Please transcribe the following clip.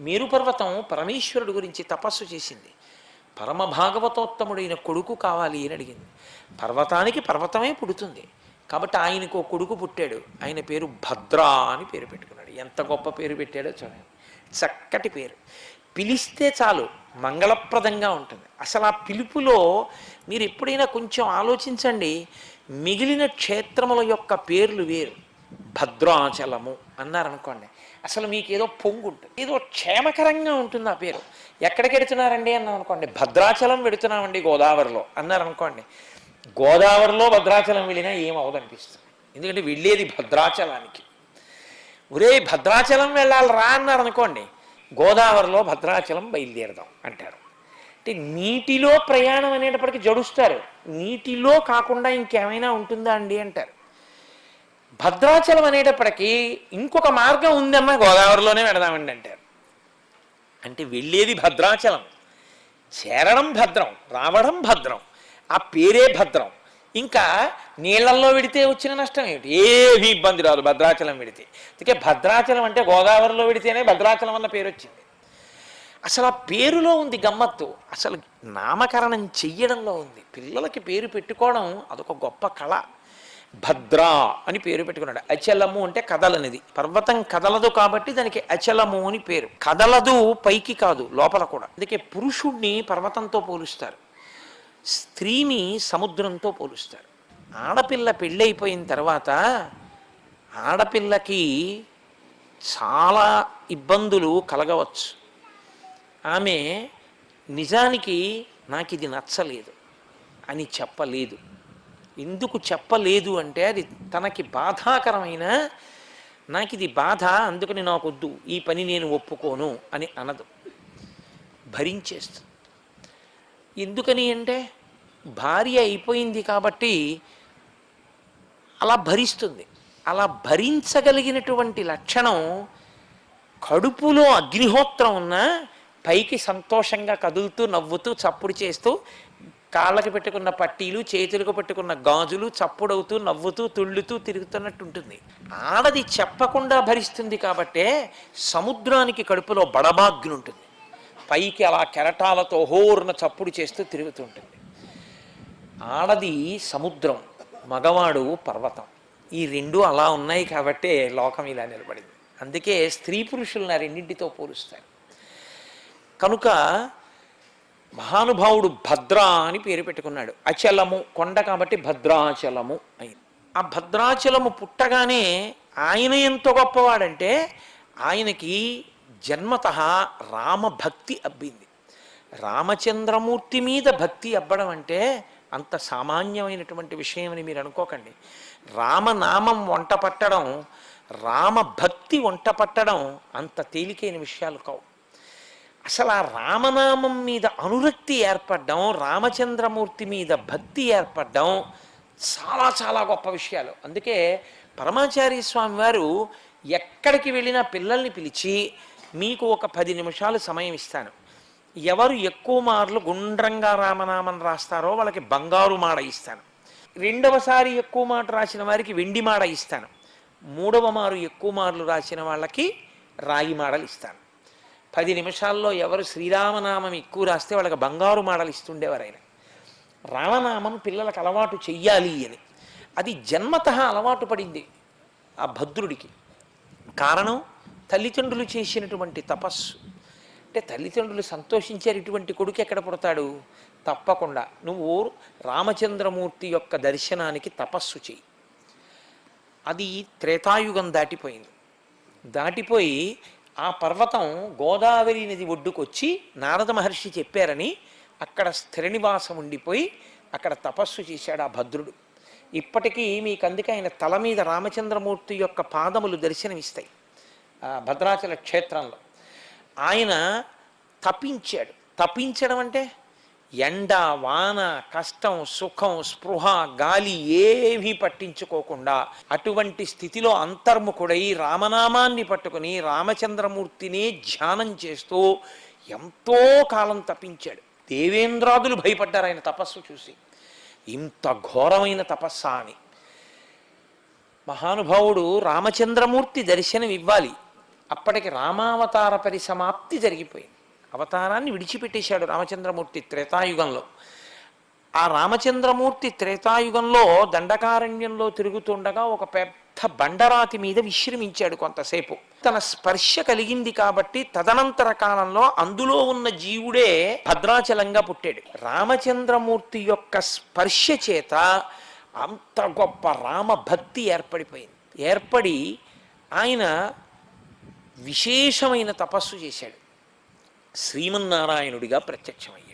మేరు పర్వతం పరమేశ్వరుడు గురించి తపస్సు చేసింది. పరమ భాగవతోత్తముడైన కొడుకు కావాలి అని అడిగింది. పర్వతానికి పర్వతమే పుడుతుంది. కాబట్టి ఆయనకు ఓ కొడుకు పుట్టాడు. ఆయన పేరు భద్రా అని పేరు పెట్టుకున్నాడు. ఎంత గొప్ప పేరు పెట్టాడో చూడండి. చక్కటి పేరు. పిలిస్తే చాలు మంగళప్రదంగా ఉంటుంది. అసలు ఆ పిలుపులో మీరు ఎప్పుడైనా కొంచెం ఆలోచించండి. మిగిలిన క్షేత్రముల యొక్క పేర్లు వేరు. భద్రాచలము అన్నారనుకోండి. అసలు మీకు ఏదో పొంగు ఉంటుంది ఏదో క్షేమకరంగా ఉంటుంది ఆ పేరు. ఎక్కడికి వెడుతున్నారండి అన్నాం అనుకోండి భద్రాచలం వెడుతున్నామండి గోదావరిలో అన్నారనుకోండి. గోదావరిలో భద్రాచలం వెళ్ళినా ఏం అవదనిపిస్తుంది ఎందుకంటే వెళ్ళేది భద్రాచలానికి. ఒరే భద్రాచలం వెళ్ళాలి రా అన్నారు అనుకోండి గోదావరిలో భద్రాచలం బయలుదేరదాం అంటారు. అంటే నీటిలో ప్రయాణం అనేటప్పటికీ జడుస్తారు. నీటిలో కాకుండా ఇంకేమైనా ఉంటుందా అండి అంటారు. భద్రాచలం అనేటప్పటికీ ఇంకొక మార్గం ఉందమ్మా గోదావరిలోనే వెడదామండి అంటారు అంటే వెళ్ళేది భద్రాచలం చేరడం భద్రం రావడం భద్రం ఆ పేరే భద్రం. ఇంకా నీళ్ళల్లో విడితే వచ్చిన నష్టం ఏమిటి? ఏమీ ఇబ్బంది రాదు భద్రాచలం విడితే. అందుకే భద్రాచలం అంటే గోదావరిలో విడితేనే భద్రాచలం అన్న పేరు వచ్చింది. అసలు ఆ పేరులో ఉంది గమ్మత్తు. అసలు నామకరణం చెయ్యడంలో ఉంది. పిల్లలకి పేరు పెట్టుకోవడం అదొక గొప్ప కళ. భద్రా అని పేరు పెట్టుకున్నాడు. అచలము అంటే కదలనిది. పర్వతం కదలదు కాబట్టి దానికి అచలము అని పేరు. కదలదు పైకి కాదు లోపల కూడా. అందుకే పురుషుణ్ణి పర్వతంతో పోలుస్తారు. స్త్రీని సముద్రంతో పోలుస్తారు. ఆడపిల్ల పెళ్ళైపోయిన తర్వాత ఆడపిల్లకి చాలా ఇబ్బందులు కలగవచ్చు. ఆమె నిజానికి నాకు ఇది నచ్చలేదు. అని చెప్పలేదు. ఎందుకు చెప్పలేదు అంటే అది తనకి బాధాకరమైన నాకు ఇది బాధ అందుకని నాకొద్దు ఈ పని నేను ఒప్పుకోను అని అనదు. భరించేస్తుంది. ఎందుకని అంటే భార్య అయిపోయింది కాబట్టి అలా భరిస్తుంది. అలా భరించగలిగినటువంటి లక్షణం కడుపులో అగ్నిహోత్రం ఉన్నా పైకి సంతోషంగా కదులుతూ నవ్వుతూ చప్పుడు చేస్తూ కాళ్ళకి పెట్టుకున్న పట్టీలు చేతులకు పెట్టుకున్న గాజులు చప్పుడవుతూ నవ్వుతూ తుళ్ళుతూ తిరుగుతున్నట్టు ఉంటుంది. ఆడది చెప్పకుండా భరిస్తుంది కాబట్టే సముద్రానికి కడుపులో బడబాగ్ని ఉంటుంది. పైకి అలా కెరటాలతో హోర్న చప్పుడు చేస్తూ తిరుగుతుంటుంది ఆడది సముద్రం మగవాడు పర్వతం. ఈ రెండు అలా ఉన్నాయి కాబట్టే లోకం ఇలా నిలబడింది. అందుకే స్త్రీ పురుషులను రెండింటితో పోలుస్తారు. కనుక మహానుభావుడు భద్ర అని పేరు పెట్టుకున్నాడు. అచలము కొండ కాబట్టి భద్రాచలము అయింది. ఆ భద్రాచలము పుట్టగానే ఆయన ఎంత గొప్పవాడంటే ఆయనకి జన్మత రామభక్తి అబ్బింది. రామచంద్రమూర్తి మీద భక్తి అబ్బడం అంటే అంత సామాన్యమైనటువంటి విషయమని మీరు అనుకోకండి. రామనామం వంట పట్టడం రామభక్తి వంట పట్టడం అంత తేలికైన విషయాలు కావు. అసలు ఆ రామనామం మీద అనురక్తి ఏర్పడడం రామచంద్రమూర్తి మీద భక్తి ఏర్పడడం చాలా చాలా గొప్ప విషయాలు. అందుకే పరమాచార్య స్వామి వారు ఎక్కడికి వెళ్ళినా పిల్లల్ని పిలిచి మీకు ఒక పది నిమిషాలు సమయం ఇస్తాను. ఎవరు ఎక్కువ మార్లు గుండ్రంగా రామనామం రాస్తారో వాళ్ళకి బంగారు మాడ ఇస్తాను. రెండవసారి ఎక్కువ మాట రాసిన వారికి వెండి మాడ ఇస్తాను. మూడవ మారు ఎక్కువ మార్లు రాసిన వాళ్ళకి రాగి మాడలు ఇస్తాను. పది నిమిషాల్లో ఎవరు శ్రీరామనామం ఎక్కువ రాస్తే వాళ్ళకి బంగారు మాడలు ఇస్తుండేవారు ఆయన రామనామం పిల్లలకు అలవాటు చెయ్యాలి అని. అది జన్మత అలవాటు పడింది ఆ భద్రుడికి. కారణం? తల్లిదండ్రులు చేసినటువంటి తపస్సు. అంటే తల్లిదండ్రులు సంతోషించారు ఇటువంటి కొడుకు ఎక్కడ పుడతాడు? తప్పకుండా. నువ్వు రామచంద్రమూర్తి యొక్క దర్శనానికి తపస్సు చెయ్యి. అది త్రేతాయుగం దాటిపోయింది. దాటిపోయి ఆ పర్వతం గోదావరి నది ఒడ్డుకొచ్చి నారద మహర్షి చెప్పారని అక్కడ స్థిర నివాసం ఉండిపోయి అక్కడ తపస్సు చేశాడు ఆ భద్రుడు. ఇప్పటికీ మీకు అందుకే ఆయన తల మీద రామచంద్రమూర్తి యొక్క పాదములు దర్శనమిస్తాయి భద్రాచల క్షేత్రంలో. ఆయన తపించాడు. తపించడం అంటే ఎండ వాన కష్టం సుఖం స్పృహ గాలి ఏమీ పట్టించుకోకుండా అటువంటి స్థితిలో అంతర్ముఖుడై రామనామాన్ని పట్టుకుని రామచంద్రమూర్తిని ధ్యానం చేస్తూ ఎంతో కాలం తపించాడు. దేవేంద్రాదులు భయపడ్డారు ఆయన తపస్సు చూసి. ఇంత ఘోరమైన తపస్సా అని. మహానుభావుడు రామచంద్రమూర్తి దర్శనం ఇవ్వాలి అప్పటికి రామావతార పరిసమాప్తి జరిగిపోయింది. అవతారాన్ని విడిచిపెట్టేశాడు రామచంద్రమూర్తి త్రేతాయుగంలో. ఆ రామచంద్రమూర్తి త్రేతాయుగంలో దండకారణ్యంలో తిరుగుతుండగా ఒక పెద్ద బండరాతి మీద విశ్రమించాడు కొంతసేపు. తన స్పర్శ కలిగింది కాబట్టి తదనంతర కాలంలో అందులో ఉన్న జీవుడే భద్రాచలంగా పుట్టాడు. రామచంద్రమూర్తి యొక్క స్పర్శ చేత అంత గొప్ప రామ భక్తి ఏర్పడిపోయింది. ఏర్పడి ఆయన విశేషమైన తపస్సు చేశాడు. శ్రీమన్నారాయణుడిగా ప్రత్యక్షమయ్యాడు.